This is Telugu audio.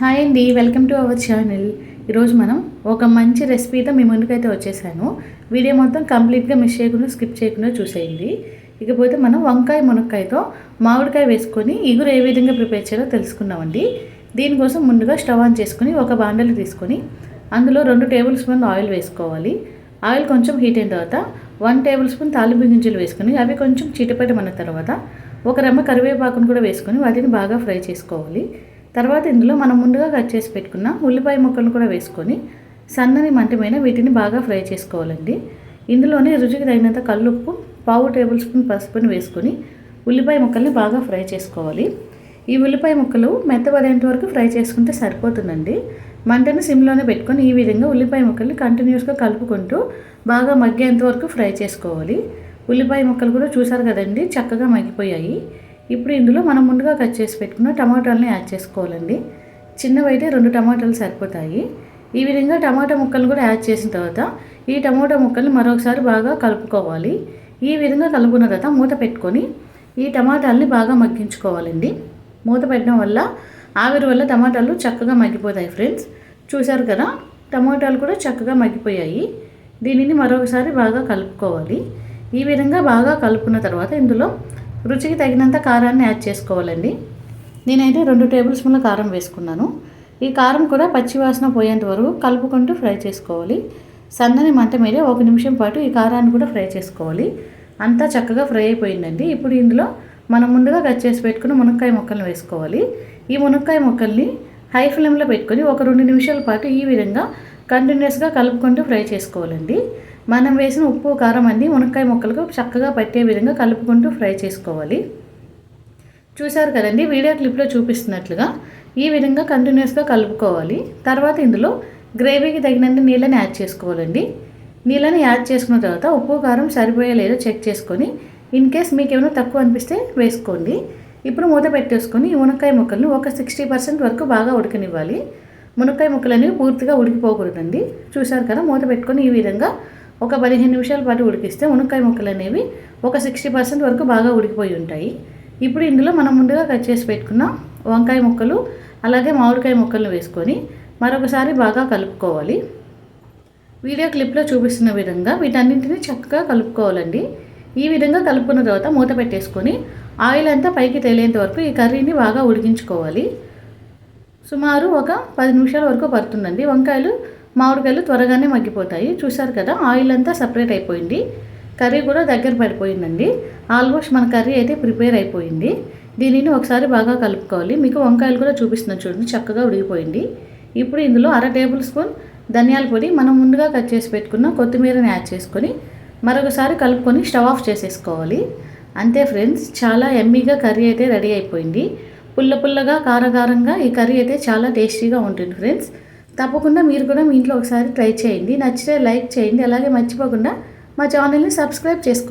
హాయ్ అండి వెల్కమ్ టు అవర్ ఛానల్ ఈరోజు మనం ఒక మంచి రెసిపీతో మీ ముందుకైతే వచ్చేసాను. వీడియో మొత్తం కంప్లీట్గా మిస్ చేయకుండా స్కిప్ చేయకుండా చూసేయండి. ఇకపోతే మనం వంకాయ మునక్కాయతో మామిడికాయ వేసుకొని ఇగురు ఏ విధంగా ప్రిపేర్ చేయాలో తెలుసుకుందామండి. దీనికోసం ముందుగా స్టవ్ ఆన్ చేసుకుని ఒక బాండలు తీసుకొని అందులో రెండు టేబుల్ స్పూన్ ఆయిల్ వేసుకోవాలి. ఆయిల్ కొంచెం హీట్ అయిన తర్వాత వన్ టేబుల్ స్పూన్ తాలింపు గింజలు వేసుకొని అవి కొంచెం చిటపెట్టమన్న తర్వాత ఒక రెమ్మ కరివేపాకును కూడా వేసుకొని వాటిని బాగా ఫ్రై చేసుకోవాలి. తర్వాత ఇందులో మనం ముందుగా కట్ చేసి పెట్టుకున్న ఉల్లిపాయ ముక్కలను కూడా వేసుకొని సన్నని మంటమైన వీటిని బాగా ఫ్రై చేసుకోవాలండి. ఇందులోనే రుచికి తగినంత కల్లుప్పు పావు టేబుల్ స్పూన్ పసుపుని వేసుకొని ఉల్లిపాయ ముక్కల్ని బాగా ఫ్రై చేసుకోవాలి. ఈ ఉల్లిపాయ ముక్కలు మెత్తబడేంత వరకు ఫ్రై చేసుకుంటే సరిపోతుందండి. మంటను సిమ్లోనే పెట్టుకొని ఈ విధంగా ఉల్లిపాయ ముక్కల్ని కంటిన్యూస్గా కలుపుకుంటూ బాగా మగ్గేంత వరకు ఫ్రై చేసుకోవాలి. ఉల్లిపాయ ముక్కలు కూడా చూసారు కదండి చక్కగా మగ్గిపోయాయి. ఇప్పుడు ఇందులో మనం ముందుగా కట్ చేసి పెట్టుకున్న టమాటాలని యాడ్ చేసుకోవాలండి. చిన్నవైతే రెండు టమాటాలు సరిపోతాయి. ఈ విధంగా టమాటా ముక్కలు కూడా యాడ్ చేసిన తర్వాత ఈ టమాటా ముక్కల్ని మరొకసారి బాగా కలుపుకోవాలి. ఈ విధంగా కలుపుకున్న తర్వాత మూత పెట్టుకొని ఈ టమాటాలని బాగా మగ్గించుకోవాలండి. మూత పెట్టడం వల్ల ఆవిరి వల్ల టమాటాలు చక్కగా మగ్గిపోతాయి ఫ్రెండ్స్. చూశారు కదా టమాటాలు కూడా చక్కగా మగ్గిపోయాయి. దీనిని మరొకసారి బాగా కలుపుకోవాలి. ఈ విధంగా బాగా కలుపుకున్న తర్వాత ఇందులో రుచికి తగినంత కారాన్ని యాడ్ చేసుకోవాలండి. నేనైతే రెండు టేబుల్ స్పూన్ల కారం వేసుకున్నాను. ఈ కారం కూడా పచ్చివాసన పోయేంత వరకు కలుపుకుంటూ ఫ్రై చేసుకోవాలి. సన్నని మంట మీద ఒక నిమిషం పాటు ఈ కారాన్ని కూడా ఫ్రై చేసుకోవాలి. అంతా చక్కగా ఫ్రై అయిపోయిందండి. ఇప్పుడు ఇందులో మనం ముందుగా కట్ చేసి పెట్టుకుని మునక్కాయ ముక్కల్ని వేసుకోవాలి. ఈ మునక్కాయ ముక్కల్ని హై ఫ్లేమ్లో పెట్టుకొని ఒక రెండు నిమిషాల పాటు ఈ విధంగా కంటిన్యూస్గా కలుపుకుంటూ ఫ్రై చేసుకోవాలండి. మనం వేసిన ఉప్పు కారం అన్ని మునక్కాయ ముక్కలకు చక్కగా పట్టే విధంగా కలుపుకుంటూ ఫ్రై చేసుకోవాలి. చూశారు కదండి వీడియో క్లిప్లో చూపిస్తున్నట్లుగా ఈ విధంగా కంటిన్యూస్గా కలుపుకోవాలి. తర్వాత ఇందులో గ్రేవీకి తగినంత నీళ్ళని యాడ్ చేసుకోవాలండి. నీళ్ళని యాడ్ చేసుకున్న తర్వాత ఉప్పు కారం సరిపోయే లేదో చెక్ చేసుకొని ఇన్ కేస్ మీకు ఏమైనా తక్కువ అనిపిస్తే వేసుకోండి. ఇప్పుడు మూత పెట్టేసుకొని ఈ మునక్కాయ ముక్కలను ఒక సిక్స్టీ పర్సెంట్ వరకు బాగా ఉడకనివ్వాలి. మునక్కాయ ముక్కలు అనేవి పూర్తిగా ఉడికిపోకూడదండి. చూసారు కదా మూత పెట్టుకొని ఈ విధంగా ఒక పదిహేను నిమిషాల పాటు ఉడికిస్తే మునక్కాయ ముక్కలు అనేవి ఒక సిక్స్టీ పర్సెంట్ వరకు బాగా ఉడికిపోయి ఉంటాయి. ఇప్పుడు ఇందులో మనం ముందుగా కట్ చేసి పెట్టుకున్న వంకాయ ముక్కలు అలాగే మామిడికాయ ముక్కలను వేసుకొని మరొకసారి బాగా కలుపుకోవాలి. వీడియో క్లిప్లో చూపిస్తున్న విధంగా వీటన్నింటినీ చక్కగా కలుపుకోవాలండి. ఈ విధంగా కలుపుకున్న తర్వాత మూత పెట్టేసుకొని ఆయిల్ అంతా పైకి తేలేంత వరకు ఈ కర్రీని బాగా ఉడికించుకోవాలి. సుమారు ఒక పది నిమిషాల వరకు పడుతుందండి. వంకాయలు మామిడికాయలు త్వరగానే మగ్గిపోతాయి. చూసారు కదా ఆయిల్ అంతా సపరేట్ అయిపోయింది. కర్రీ కూడా దగ్గర పడిపోయిందండి. ఆల్మోస్ట్ మన కర్రీ అయితే ప్రిపేర్ అయిపోయింది. దీనిని ఒకసారి బాగా కలుపుకోవాలి. మీకు వంకాయలు కూడా చూపిస్తున్నాను చూడండి చక్కగా ఉడిగిపోయింది ఇప్పుడు ఇందులో అర టేబుల్ స్పూన్ ధనియాల పొడి మనం ముందుగా కట్ చేసి పెట్టుకున్న కొత్తిమీరని యాడ్ చేసుకొని మరొకసారి కలుపుకొని స్టవ్ ఆఫ్ చేసేసుకోవాలి. అంతే ఫ్రెండ్స్ చాలా ఎమ్మీగా కర్రీ అయితే రెడీ అయిపోయింది. పుల్ల పుల్లగా కారకారంగా ఈ కర్రీ అయితే చాలా టేస్టీగా ఉంటుంది ఫ్రెండ్స్. తప్పకుండా మీరు కూడా మీ ఇంట్లో ఒకసారి ట్రై చేయండి. నచ్చితే లైక్ చేయండి. అలాగే మర్చిపోకుండా మా ఛానల్ని సబ్స్క్రైబ్ చేసుకోండి.